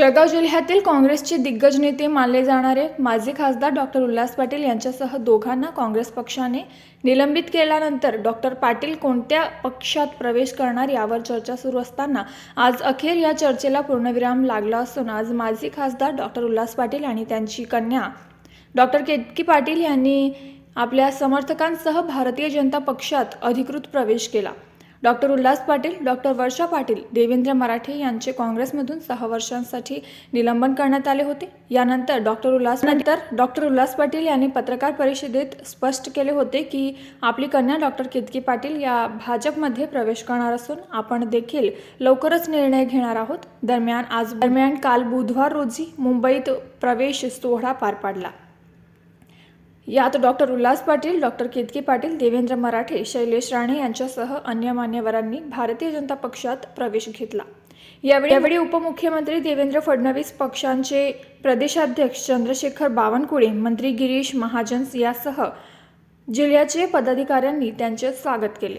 जळगाव जिल्ह्यातील काँग्रेसचे दिग्गज नेते मानले जाणारे माजी खासदार डॉक्टर उल्हास पाटील यांच्यासह दोघांना काँग्रेस पक्षाने निलंबित केल्यानंतर डॉक्टर पाटील कोणत्या पक्षात प्रवेश करणार यावर चर्चा सुरू असताना आज अखेर या चर्चेला पूर्णविराम लागला असून आज माजी खासदार डॉक्टर उल्हास पाटील आणि त्यांची कन्या डॉक्टर केतकी पाटील यांनी आपल्या समर्थकांसह भारतीय जनता पक्षात अधिकृत प्रवेश केला. डॉक्टर उल्हास पाटील डॉक्टर वर्षा पाटील देवेंद्र मराठे यांचे काँग्रेसमधून सहा वर्षांसाठी निलंबन करण्यात आले होते. यानंतर डॉक्टर उल्हास नंतर डॉक्टर उल्हास पाटील यांनी पत्रकार परिषदेत स्पष्ट केले होते की आपली कन्या डॉक्टर केतकी पाटील या भाजपमध्ये प्रवेश करणार असून आपण देखील लवकरच निर्णय घेणार आहोत. दरम्यान आज दरम्यान काल बुधवार रोजी मुंबईत प्रवेश सोहळा पार पाडला. यात डॉक्टर उल्हास पाटील डॉक्टर केतकी पाटील देवेंद्र मराठे शैलेश राणे यांच्यासह अन्य मान्यवरांनी भारतीय जनता पक्षात प्रवेश घेतला. यावेळी यावेळी उपमुख्यमंत्री देवेंद्र फडणवीस पक्षांचे प्रदेशाध्यक्ष चंद्रशेखर बावनकुळे मंत्री गिरीश महाजन यासह जिल्ह्याचे पदाधिकाऱ्यांनी त्यांचे स्वागत केले.